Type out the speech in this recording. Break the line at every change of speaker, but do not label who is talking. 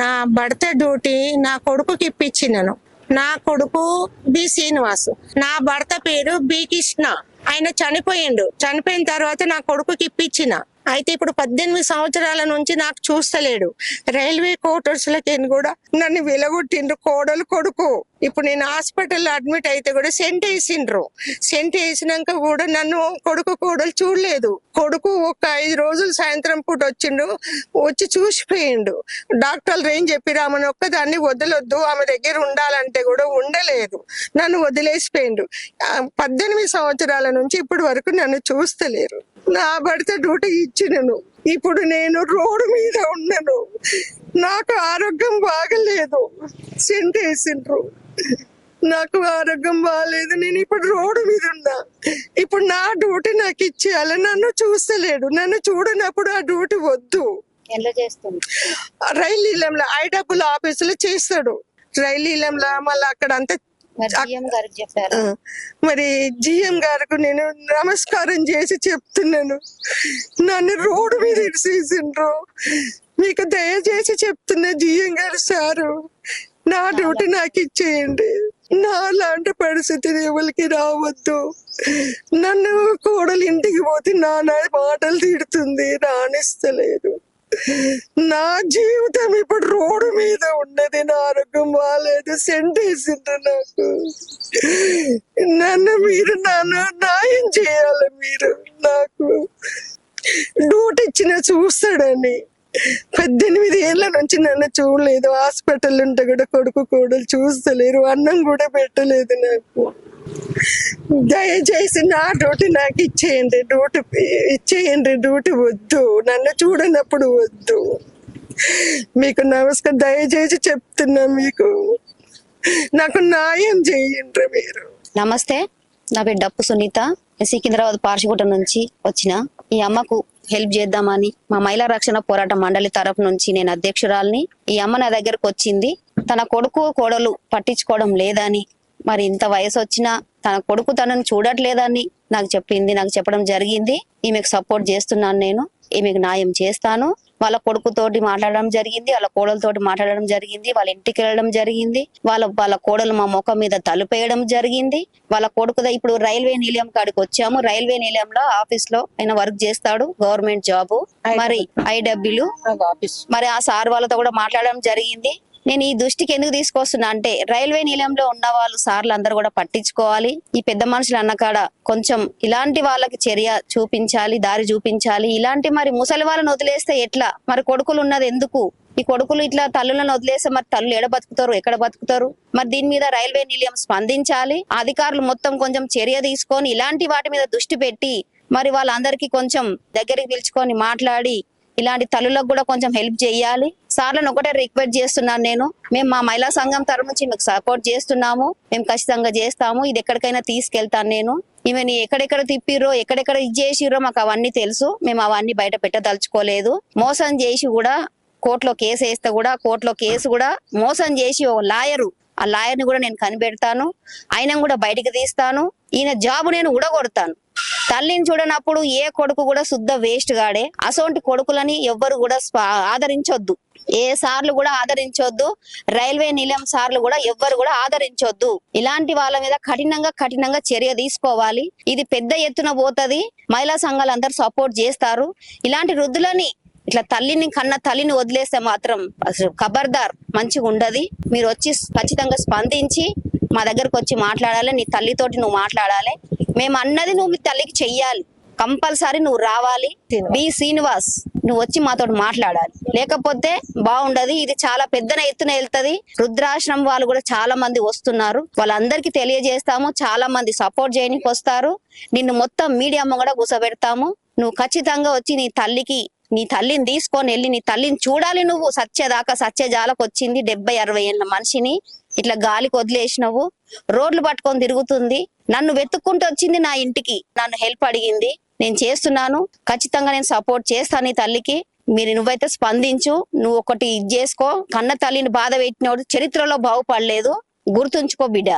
నా భర్త డ్యూటీ నా కొడుకుకి ఇప్పించినాను నా కొడుకు బి శ్రీనివాస్. నా భర్త పేరు బి కృష్ణ. ఆయన చనిపోయిండు. చనిపోయిన తర్వాత నా కొడుకుకి ఇప్పించిన. అయితే ఇప్పుడు పద్దెనిమిది సంవత్సరాల నుంచి నాకు చూస్తలేడు. రైల్వే క్వార్టర్స్ లకి కూడా నన్ను వెలగొట్టిండ్రు కోడలు కొడుకు. ఇప్పుడు నేను హాస్పిటల్లో అడ్మిట్ అయితే కూడా సెంట్ వేసిండ్రు. సెంట్ వేసినాక కూడా నన్ను కొడుకు కోడలు చూడలేదు. కొడుకు ఒక ఐదు రోజులు సాయంత్రం పూట వచ్చిండు వచ్చి చూసిపోయిండు. డాక్టర్లు ఏం చెప్పిరు ఆమెను ఒక్కదాన్ని వదలొద్దు ఆమె దగ్గర ఉండాలంటే కూడా ఉండలేదు. నన్ను వదిలేసిపోయిండు. పద్దెనిమిది సంవత్సరాల నుంచి ఇప్పటి వరకు నన్ను చూస్తలేరు. నా భర్త డ్యూటీ ఇచ్చినను. ఇప్పుడు నేను రోడ్డు మీద ఉన్నాను. నాకు ఆరోగ్యం బాగలేదు. సెంట్ వేసిండ్రు. నాకు ఆరోగ్యం బాగాలేదు నేను ఇప్పుడు రోడ్డు మీద ఉన్నా. ఇప్పుడు నా డ్యూటీ నాకు ఇచ్చేయాలి. నన్ను చూస్తలేడు. నన్ను చూడనప్పుడు ఆ డ్యూటీ వద్దు. రైలు ఇలంలో ఐ డబ్బుల ఆఫీసులో చేస్తాడు. రైలు ఇలంలో మళ్ళీ అక్కడ అంతా
మరి
జిఎం గారికి నేను నమస్కారం చేసి చెప్తున్నాను. నన్ను రోడ్డు మీద ఇడిసేసిండ్రు మీకు దయచేసి చెప్తున్నా జిఎం గారు సారు నా డ్యూటీ నాకు ఇచ్చేయండి. నా లాంటి పరిస్థితి ఎవరికి రావద్దు. నన్ను కోడలు ఇంటికి పోతే నాన్న మాటలు తిడుతుంది రాణిస్తలేదు. నా జీవితం ఇప్పుడు రోడ్డు మీద ఉన్నది. నా ఆరోగ్యం బాగాలేదు సెంట్ వేసిండ్రు నాకు. నన్ను మీరు నన్ను న్యాయం చేయాలి మీరు నాకు. డ్యూటీ ఇచ్చిన చూస్తాడని. పద్దెనిమిది ఏళ్ళ నుంచి నన్ను చూడలేదు. హాస్పిటల్ ఉంటే కూడా కొడుకు కోడలు చూస్తలేరు. అన్నం కూడా పెట్టలేదు నాకు. దయచేసి నా డ్యూటీ నాకు ఇచ్చేయండి డ్యూటీ ఇచ్చేయండి డ్యూటీ వద్దు. నన్ను చూడనప్పుడు వద్దు. మీకు నమస్కారం దయచేసి చెప్తున్నా మీకు. నాకు న్యాయం చేయండి మీరు.
నమస్తే నా పేరు డప్పు సునీత. సికింద్రాబాద్ పార్షిగుట్ట నుంచి వచ్చిన. ఈ అమ్మకు హెల్ప్ చేద్దామని మా మహిళా రక్షణ పోరాట మండలి తరపు నుంచి నేను అధ్యక్షురాల్ని. ఈ అమ్మ నా దగ్గరకు వచ్చింది. తన కొడుకు కోడలు పట్టించుకోవడం లేదని. మరి ఇంత వయసు వచ్చినా తన కొడుకు తనని చూడట్లేదని నాకు చెప్పింది నాకు చెప్పడం జరిగింది. ఈమెకు సపోర్ట్ చేస్తున్నాను నేను ఈమెకు న్యాయం చేస్తాను. వాళ్ళ కొడుకుతోటి మాట్లాడడం జరిగింది వాళ్ళ కోడలతోటి మాట్లాడడం జరిగింది వాళ్ళ ఇంటికి వెళ్ళడం జరిగింది. వాళ్ళ వాళ్ళ కోడలు మా ముఖం మీద తలుపేయడం జరిగింది. వాళ్ళ కొడుకు ఇప్పుడు రైల్వే నిలయం కాడికి వచ్చాము. రైల్వే నిలయంలో ఆఫీస్లో ఆయన వర్క్ చేస్తాడు గవర్నమెంట్ జాబ్. మరి ఐడబ్ల్యూ మరి ఆ సార్ వాళ్ళతో కూడా మాట్లాడడం జరిగింది. నేను ఈ దృష్టికి ఎందుకు తీసుకొస్తున్నా అంటే రైల్వే నిలయంలో ఉన్న వాళ్ళు సార్లు అందరూ కూడా పట్టించుకోవాలి. ఈ పెద్ద మనుషులు అన్నకాడ కొంచెం ఇలాంటి వాళ్ళకి చర్య చూపించాలి దారి చూపించాలి. ఇలాంటి మరి ముసలి వాళ్ళని వదిలేస్తే ఎట్లా? మరి కొడుకులు ఉన్నది ఎందుకు? ఈ కొడుకులు ఇట్లా తల్లులను వదిలేస్తే మరి తల్లు ఎక్కడ బతుకుతారు ఎక్కడ బతుకుతారు? మరి దీని మీద రైల్వే నిలయం స్పందించాలి. అధికారులు మొత్తం కొంచెం చర్య తీసుకొని ఇలాంటి వాటి మీద దృష్టి పెట్టి మరి వాళ్ళందరికీ కొంచెం దగ్గరికి పిలుచుకొని మాట్లాడి ఇలాంటి తల్లులకు కూడా కొంచెం హెల్ప్ చేయాలి. సార్లను ఒకటే రిక్వెస్ట్ చేస్తున్నాను నేను. మేము మా మహిళా సంఘం తరఫు నుంచి మీకు సపోర్ట్ చేస్తున్నాము. మేము ఖచ్చితంగా చేస్తాము. ఇది ఎక్కడికైనా తీసుకెళ్తాను నేను. ఈమెని ఎక్కడెక్కడ తిప్పిర్రో ఎక్కడెక్కడ ఇది చేసిర్రో మాకు అవన్నీ తెలుసు. మేము అవన్నీ బయట పెట్టదలుచుకోలేదు. మోసం చేసి కూడా కోర్టులో కేసు వేస్తే కూడా కోర్టులో కేసు కూడా మోసం చేసి ఓ లాయరు ఆ లాయర్ని కూడా నేను కనిపెడతాను. ఆయన కూడా బయటికి తీస్తాను. ఈయన జాబ్ నేను ఉడగొడతాను. తల్లిని చూడనప్పుడు ఏ కొడుకు కూడా శుద్ధ వేస్ట్ గాడే. అసోంటి కొడుకులని ఎవ్వరు కూడా ఆదరించొద్దు. ఏ సార్లు కూడా ఆదరించొద్దు. రైల్వే నిలయం సార్లు కూడా ఎవ్వరు కూడా ఆదరించొద్దు. ఇలాంటి వాళ్ళ మీద కఠినంగా కఠినంగా చర్య తీసుకోవాలి. ఇది పెద్ద ఎత్తున పోతుంది. మహిళా సంఘాలు అందరు సపోర్ట్ చేస్తారు. ఇలాంటి వృద్ధులని ఇట్లా తల్లిని కన్న తల్లిని వదిలేస్తే మాత్రం అసలు ఖబర్దార్ మంచిగా ఉండదు మీరు వచ్చి ఖచ్చితంగా స్పందించి మా దగ్గరకు వచ్చి మాట్లాడాలి నీ తల్లితోటి నువ్వు మాట్లాడాలి. మేము అన్నది నువ్వు మీ తల్లికి చెయ్యాలి. కంపల్సరీ నువ్వు రావాలి. బి శ్రీనివాస్ నువ్వు వచ్చి మాతో మాట్లాడాలి. లేకపోతే బాగుండదు. ఇది చాలా పెద్దన ఎత్తున వెళ్తది. రుద్రాశ్రమం వాళ్ళు కూడా చాలా మంది వస్తున్నారు. వాళ్ళందరికీ తెలియజేస్తాము. చాలా మంది సపోర్ట్ చేయడానికి వస్తారు. నిన్ను మొత్తం మీడియా కూడా కూసబెడతాము. నువ్వు ఖచ్చితంగా వచ్చి నీ తల్లికి నీ తల్లిని తీసుకొని వెళ్ళి నీ తల్లిని చూడాలి నువ్వు. సత్యదాకా సత్యజాలకు వచ్చింది డెబ్బై అరవై ఏళ్ళ మనిషిని. ఇట్లా గాలికి వదిలేసినవు రోడ్లు పట్టుకొని తిరుగుతుంది. నన్ను వెతుక్కుంటూ వచ్చింది నా ఇంటికి. నన్ను హెల్ప్ అడిగింది. నేను చేస్తున్నాను. ఖచ్చితంగా నేను సపోర్ట్ చేస్తాను నీ తల్లికి. మీరు నువ్వైతే స్పందించు. నువ్వు ఒకటి ఇది చేసుకో. కన్న తల్లిని బాధ పెట్టినోడు చరిత్రలో బాగుపడలేదు. గుర్తుంచుకో బిడ్డ.